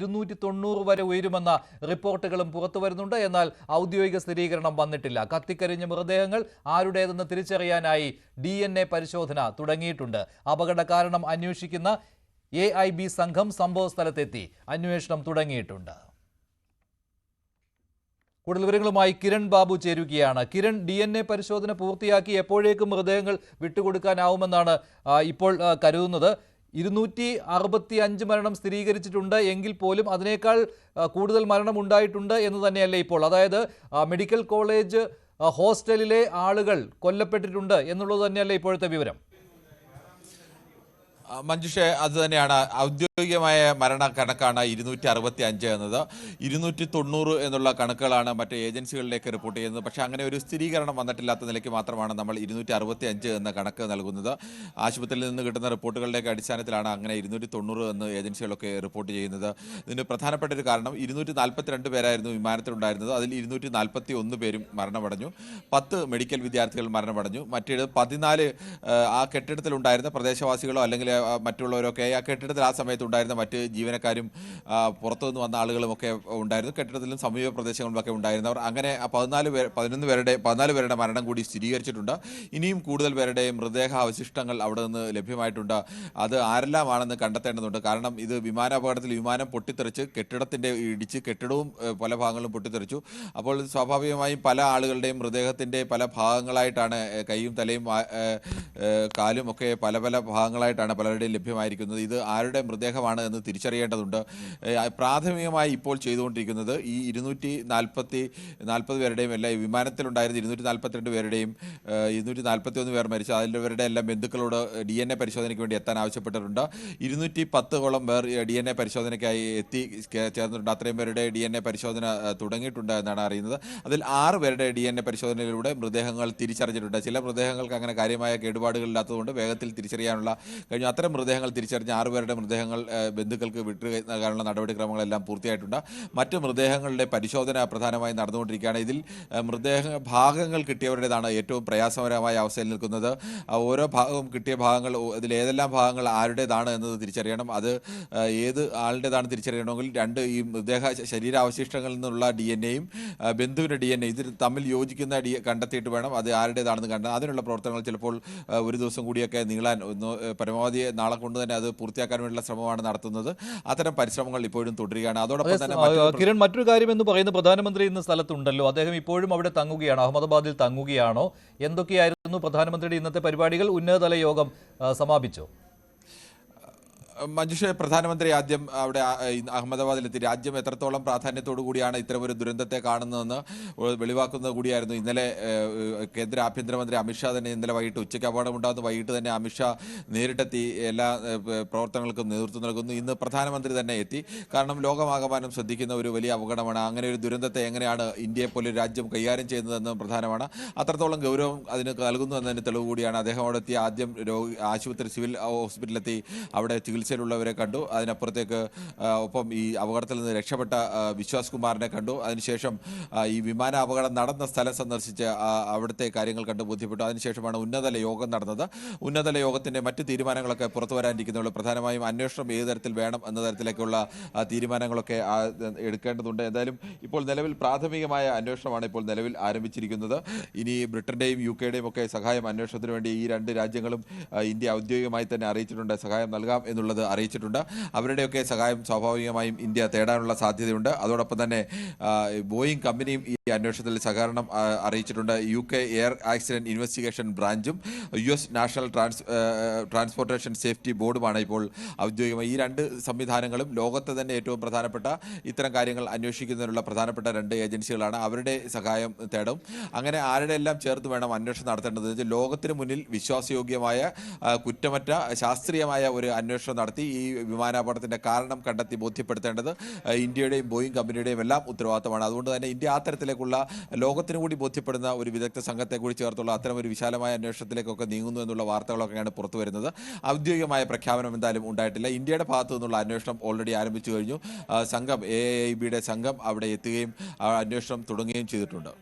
ഇരുന്നൂറ്റി തൊണ്ണൂറ് വരെ ഉയരുമെന്ന റിപ്പോർട്ടുകളും പുറത്തു വരുന്നുണ്ട്. എന്നാൽ ഔദ്യോഗിക സ്ഥിരീകരണം വന്നിട്ടില്ല. കത്തിക്കരിഞ്ഞ മൃതദേഹങ്ങൾ ആരുടേതെന്ന് തിരിച്ചറിയാനായി ഡി പരിശോധന തുടങ്ങിയിട്ടുണ്ട്. അപകട കാരണം അന്വേഷിക്കുന്ന എ സംഘം സംഭവ സ്ഥലത്തെത്തി. അന്വേഷണം തുടങ്ങിയിട്ടുണ്ട്. കൂടുതൽ വിവരങ്ങളുമായി കിരൺ ബാബു ചേരുകയാണ്. കിരൺ ഡി എൻ എ പരിശോധന പൂർത്തിയാക്കി എപ്പോഴേക്കും മൃതദേഹങ്ങൾ വിട്ടുകൊടുക്കാനാവുമെന്നാണ് ഇപ്പോൾ കരുതുന്നത്. ഇരുന്നൂറ്റി അറുപത്തി അഞ്ച് മരണം സ്ഥിരീകരിച്ചിട്ടുണ്ട്. എങ്കിൽ പോലും അതിനേക്കാൾ കൂടുതൽ മരണം ഉണ്ടായിട്ടുണ്ട് എന്ന് തന്നെയല്ലേ ഇപ്പോൾ. അതായത് മെഡിക്കൽ കോളേജ് ഹോസ്റ്റലിലെ ആളുകൾ കൊല്ലപ്പെട്ടിട്ടുണ്ട് എന്നുള്ളത് തന്നെയല്ലേ ഇപ്പോഴത്തെ വിവരം. മഞ്ജുഷെ അത് തന്നെയാണ്. ഔദ്യോഗികമായ മരണ കണക്കാണ് ഇരുന്നൂറ്റി അറുപത്തി അഞ്ച് എന്നത്. ഇരുന്നൂറ്റി തൊണ്ണൂറ് എന്നുള്ള കണക്കുകളാണ് മറ്റ് ഏജൻസികളിലേക്ക് റിപ്പോർട്ട് ചെയ്യുന്നത്. പക്ഷേ അങ്ങനെ ഒരു സ്ഥിരീകരണം വന്നിട്ടില്ലാത്ത നിലയ്ക്ക് മാത്രമാണ് നമ്മൾ ഇരുന്നൂറ്റി അറുപത്തി അഞ്ച് എന്ന കണക്ക് നൽകുന്നത്. ആശുപത്രിയിൽ നിന്ന് കിട്ടുന്ന റിപ്പോർട്ടുകളുടെയൊക്കെ അടിസ്ഥാനത്തിലാണ് അങ്ങനെ ഇരുന്നൂറ്റി തൊണ്ണൂറ് എന്ന് ഏജൻസികളൊക്കെ റിപ്പോർട്ട് ചെയ്യുന്നത്. ഇതിന് പ്രധാനപ്പെട്ട ഒരു കാരണം ഇരുന്നൂറ്റി നാൽപ്പത്തിരണ്ട് പേരായിരുന്നു വിമാനത്തിലുണ്ടായിരുന്നത്. അതിൽ ഇരുന്നൂറ്റി നാൽപ്പത്തി ഒന്ന് പേരും മരണമടഞ്ഞു. പത്ത് മെഡിക്കൽ വിദ്യാർത്ഥികൾ മരണമടഞ്ഞു. മറ്റേത് പതിനാല് ആ, കെട്ടിടത്തിലുണ്ടായിരുന്ന പ്രദേശവാസികളോ അല്ലെങ്കിൽ മറ്റുള്ളവരൊക്കെ ആ കെട്ടിടത്തിൽ ആ സമയത്ത് ഉണ്ടായിരുന്ന മറ്റ് ജീവനക്കാരും പുറത്തു പുറത്തുനിന്ന് വന്ന ആളുകളുമൊക്കെ ഉണ്ടായിരുന്നു. കെട്ടിടത്തിലും സമീപ പ്രദേശങ്ങളിലൊക്കെ ഉണ്ടായിരുന്നവർ അങ്ങനെ പതിനാല് പേർ പതിനൊന്ന് പേരുടെ പതിനാല് പേരുടെ മരണം കൂടി സ്ഥിരീകരിച്ചിട്ടുണ്ട്. ഇനിയും കൂടുതൽ പേരുടെ മൃതദേഹ അവശിഷ്ടങ്ങൾ അവിടെ നിന്ന് ലഭ്യമായിട്ടുണ്ട്. അത് ആരെല്ലാമാണെന്ന് കണ്ടെത്തേണ്ടതുണ്ട്. കാരണം ഇത് വിമാനാപകടത്തിൽ വിമാനം പൊട്ടിത്തെറിച്ച് കെട്ടിടത്തിന്റെ ഇടിച്ച് കെട്ടിടവും പല ഭാഗങ്ങളും പൊട്ടിത്തെറിച്ചു. അപ്പോൾ സ്വാഭാവികമായും പല ആളുകളുടെയും മൃതദേഹത്തിന്റെ പല ഭാഗങ്ങളായിട്ടാണ് കൈയും തലയും കാലും ഒക്കെ പല പല ഭാഗങ്ങളായിട്ടാണ് പലരുടെയും ലഭ്യമായിരിക്കുന്നത്. ഇത് ആരുടെ മൃതദേഹമാണ് എന്ന് തിരിച്ചറിയേണ്ടതുണ്ട്. പ്രാഥമികമായി ഇപ്പോൾ ചെയ്തുകൊണ്ടിരിക്കുന്നത് ഈ ഇരുന്നൂറ്റി നാൽപ്പത്തി നാൽപ്പത് പേരുടെയും അല്ല വിമാനത്തിലുണ്ടായിരുന്ന ഇരുന്നൂറ്റി നാൽപ്പത്തിരണ്ട് പേരുടെയും ഇരുന്നൂറ്റി നാൽപ്പത്തി ഒന്ന് പേർ മരിച്ചു. അതിലവരുടെ എല്ലാം ബന്ധുക്കളോട് ഡി എൻ എ പരിശോധനയ്ക്ക് വേണ്ടി എത്താൻ ആവശ്യപ്പെട്ടിട്ടുണ്ട്. ഇരുന്നൂറ്റി പത്തോളം പേർ ഡി എൻ എ പരിശോധനയ്ക്കായി എത്തി ചേർന്നിട്ടുണ്ട്. അത്രയും പേരുടെ ഡി എൻ എ പരിശോധന തുടങ്ങിയിട്ടുണ്ട് എന്നാണ് അറിയുന്നത്. അതിൽ ആറ് പേരുടെ ഡി എൻ എ പരിശോധനയിലൂടെ മൃതദേഹങ്ങൾ തിരിച്ചറിഞ്ഞിട്ടുണ്ട്. ചില മൃതദേഹങ്ങൾക്ക് അങ്ങനെ കാര്യമായ കേടുപാടുകളില്ലാത്തതുകൊണ്ട് വേഗത്തിൽ തിരിച്ചറിയാനുള്ള കഴിഞ്ഞു അത്തരം മൃതദേഹങ്ങൾ തിരിച്ചറിഞ്ഞ ആറുപേരുടെ മൃതദേഹങ്ങൾ ബന്ധുക്കൾക്ക് വിട്ടു നൽകാനുള്ള നടപടിക്രമങ്ങളെല്ലാം പൂർത്തിയായിട്ടുണ്ട്. മറ്റ് മൃതദേഹങ്ങളുടെ പരിശോധന പ്രധാനമായും നടന്നുകൊണ്ടിരിക്കുകയാണ്. ഇതിൽ മൃതദേഹ ഭാഗങ്ങൾ കിട്ടിയവരുടേതാണ് ഏറ്റവും പ്രയാസകരമായ അവസ്ഥയിൽ നിൽക്കുന്നത്. ഓരോ ഭാഗവും കിട്ടിയ ഭാഗങ്ങൾ അതിൽ ഏതെല്ലാം ഭാഗങ്ങൾ ആരുടേതാണ് എന്നത് തിരിച്ചറിയണം. അത് ഏത് ആളുടേതാണ് തിരിച്ചറിയണമെങ്കിൽ രണ്ട് ഈ മൃതദേഹ ശരീരാവശിഷ്ടങ്ങളിൽ നിന്നുള്ള ഡി എൻ എയും ബന്ധുവിന്റെ ഡി എൻ എ ഇത് തമ്മിൽ യോജിക്കുന്ന ഡി കണ്ടെത്തിയിട്ട് വേണം അത് ആരുടേതാണെന്ന് കണ്ടെത്താൻ. അതിനുള്ള പ്രവർത്തനങ്ങൾ ചിലപ്പോൾ ഒരു ദിവസം കൂടിയൊക്കെ നീളാൻ പരമാവധി നാളെ കൊണ്ട് തന്നെ അത് പൂർത്തിയാക്കാൻ വേണ്ടിയുള്ള ശ്രമമാണ് നടത്തുന്നത്. അത്തരം പരിശ്രമങ്ങൾ ഇപ്പോഴും തുടരുകയാണ്. അതോടൊപ്പം തന്നെ കിരൺ മറ്റൊരു കാര്യം എന്ന് പറയുന്ന പ്രധാനമന്ത്രി ഇന്ന് സ്ഥലത്തുണ്ടല്ലോ. അദ്ദേഹം ഇപ്പോഴും അവിടെ തങ്ങുകയാണ്. അഹമ്മദാബാദിൽ തങ്ങുകയാണോ? എന്തൊക്കെയായിരുന്നു പ്രധാനമന്ത്രിയുടെ ഇന്നത്തെ പരിപാടികൾ? ഉന്നതതല യോഗം സമാപിച്ചു സമാപിച്ചോ. മഞ്ജുഷ പ്രധാനമന്ത്രി ആദ്യം അവിടെ അഹമ്മദാബാദിലെത്തി. രാജ്യം എത്രത്തോളം പ്രാധാന്യത്തോടു കൂടിയാണ് ഇത്തരം ഒരു ദുരന്തത്തെ കാണുന്നതെന്ന് വെളിവാക്കുന്നത് കൂടിയായിരുന്നു. ഇന്നലെ കേന്ദ്ര ആഭ്യന്തരമന്ത്രി അമിത്ഷാ തന്നെ ഇന്നലെ വൈകിട്ട് ഉച്ചയ്ക്ക് അപകടമുണ്ടാകുന്ന വൈകിട്ട് തന്നെ അമിത്ഷാ നേരിട്ടെത്തി എല്ലാ പ്രവർത്തനങ്ങൾക്കും നേതൃത്വം നൽകുന്നു. ഇന്ന് പ്രധാനമന്ത്രി തന്നെ എത്തി. കാരണം ലോകമാകമാനം ശ്രദ്ധിക്കുന്ന ഒരു വലിയ അപകടമാണ്. അങ്ങനെ ഒരു ദുരന്തത്തെ എങ്ങനെയാണ് ഇന്ത്യയെ പോലെ രാജ്യം കൈകാര്യം ചെയ്യുന്നതെന്ന് പ്രധാനമാണ്. അത്രത്തോളം ഗൗരവം അതിന് നൽകുന്നു എന്നതിന് തെളിവ് കൂടിയാണ്. അദ്ദേഹം അവിടെ എത്തി ആദ്യം രോഗി ആശുപത്രി സിവിൽ ഹോസ്പിറ്റലിലെത്തി. അവിടെ ചികിത്സയിലുള്ളവരെ കണ്ടു. അതിനപ്പുറത്തേക്ക് ഒപ്പം ഈ അപകടത്തിൽ നിന്ന് രക്ഷപ്പെട്ട വിശ്വാസ് കുമാറിനെ കണ്ടു. അതിനുശേഷം ഈ വിമാന അപകടം നടന്ന സ്ഥലം സന്ദർശിച്ച് അവിടുത്തെ കാര്യങ്ങൾ കണ്ട് ബോധ്യപ്പെട്ടു. അതിനുശേഷമാണ് ഉന്നതതല യോഗം നടന്നത്. ഉന്നതതല യോഗത്തിന്റെ മറ്റ് തീരുമാനങ്ങളൊക്കെ പുറത്തു വരാനിരിക്കുന്നുള്ളൂ. പ്രധാനമായും അന്വേഷണം ഏത് തരത്തിൽ വേണം എന്ന തരത്തിലേക്കുള്ള തീരുമാനങ്ങളൊക്കെ എടുക്കേണ്ടതുണ്ട്. എന്തായാലും ഇപ്പോൾ നിലവിൽ പ്രാഥമികമായ അന്വേഷണമാണ് ഇപ്പോൾ നിലവിൽ ആരംഭിച്ചിരിക്കുന്നത്. ഇനി ബ്രിട്ടന്റെയും യു കെയുടെയും ഒക്കെ സഹായം അന്വേഷണത്തിന് വേണ്ടി ഈ രണ്ട് രാജ്യങ്ങളും ഇന്ത്യ ഔദ്യോഗികമായി തന്നെ അറിയിച്ചിട്ടുണ്ട്. സഹായം നൽകാം എന്നുള്ളത് അറിയിച്ചിട്ടുണ്ട്. അവരുടെയൊക്കെ സഹായം സ്വാഭാവികമായും ഇന്ത്യ തേടാനുള്ള സാധ്യതയുണ്ട്. അതോടൊപ്പം തന്നെ ബോയിങ് കമ്പനിയും ഈ അന്വേഷണത്തിൽ സഹകരണം അറിയിച്ചിട്ടുണ്ട്. U K air accident investigation ബ്രാഞ്ചും U S national trans transportation safety ബോർഡുമാണ് ഇപ്പോൾ ഔദ്യോഗികമായി. ഈ രണ്ട് സംവിധാനങ്ങളും ലോകത്തെ തന്നെ ഏറ്റവും പ്രധാനപ്പെട്ട ഇത്തരം കാര്യങ്ങൾ അന്വേഷിക്കുന്നതിനുള്ള പ്രധാനപ്പെട്ട രണ്ട് ഏജൻസികളാണ്. അവരുടെ സഹായം തേടും. അങ്ങനെ ആരുടെ എല്ലാം ചേർത്ത് വേണം അന്വേഷണം നടത്തേണ്ടത്? ലോകത്തിന് മുന്നിൽ വിശ്വാസയോഗ്യമായ കുറ്റമറ്റ ശാസ്ത്രീയമായ ഒരു അന്വേഷണം നടത്തി ഈ വിമാനാപകടത്തിന്റെ കാരണം കണ്ടെത്തി ബോധ്യപ്പെടുത്തേണ്ടത് ഇന്ത്യയുടെയും ബോയിങ് കമ്പനിയുടെയും എല്ലാം ഉത്തരവാദിത്തമാണ്. അതുകൊണ്ട് തന്നെ ഇന്ത്യ ആ തരത്തിലേക്കുള്ള ലോകത്തിനു കൂടി ബോധ്യപ്പെടുന്ന ഒരു വിദഗ്ധ സംഘത്തെ കൂടി ചേർത്തുള്ള അത്തരം ഒരു വിശാലമായ അന്വേഷണത്തിലേക്കൊക്കെ നീങ്ങുന്നു എന്നുള്ള വാർത്തകളൊക്കെയാണ് പുറത്തു വരുന്നത്. ഔദ്യോഗികമായ പ്രഖ്യാപനം എന്തായാലും ഉണ്ടായിട്ടില്ല. ഇന്ത്യയുടെ ഭാഗത്തു നിന്നുള്ള അന്വേഷണം ഓൾറെഡി ആരംഭിച്ചു കഴിഞ്ഞു. സംഘം എ ഐ ബിയുടെ സംഘം അവിടെ എത്തുകയും അന്വേഷണം തുടങ്ങുകയും ചെയ്തിട്ടുണ്ട്.